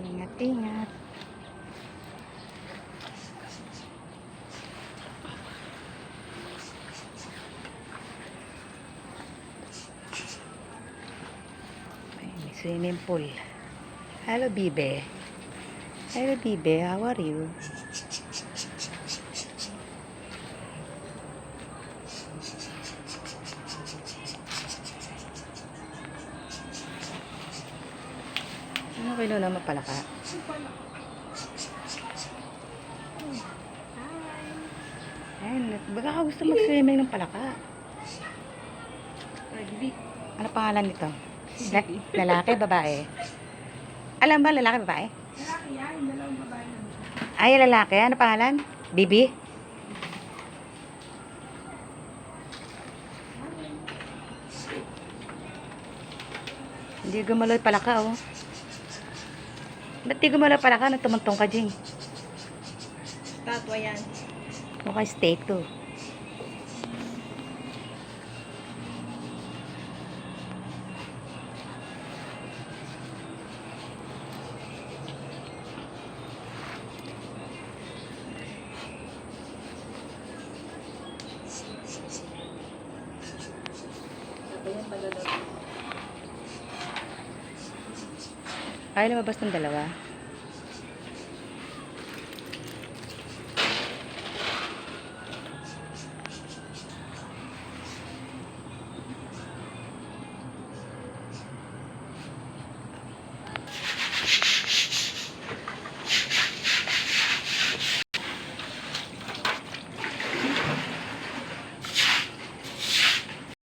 Ingat, ingat. Ay, may swimming pool. Hello, Bibe. Hello, Bibe. How are you? Ano kayo na mapalaka? Ayun, baka ka gusto mag-swimming ng palaka. Ano pangalan nito? La- lalaki, babae? Alam ba, lalaki, babae? Lalaki yan, dalawang babae. Ay, lalaki. Ano pangalan? Bibi? Hindi gumalaw yung palaka, oh. Ba't di gumalaw yung palaka? Nagtumantong ka, Jing. Tatwa yan. Mukha steak to. Ay, lumabas ng dalawa.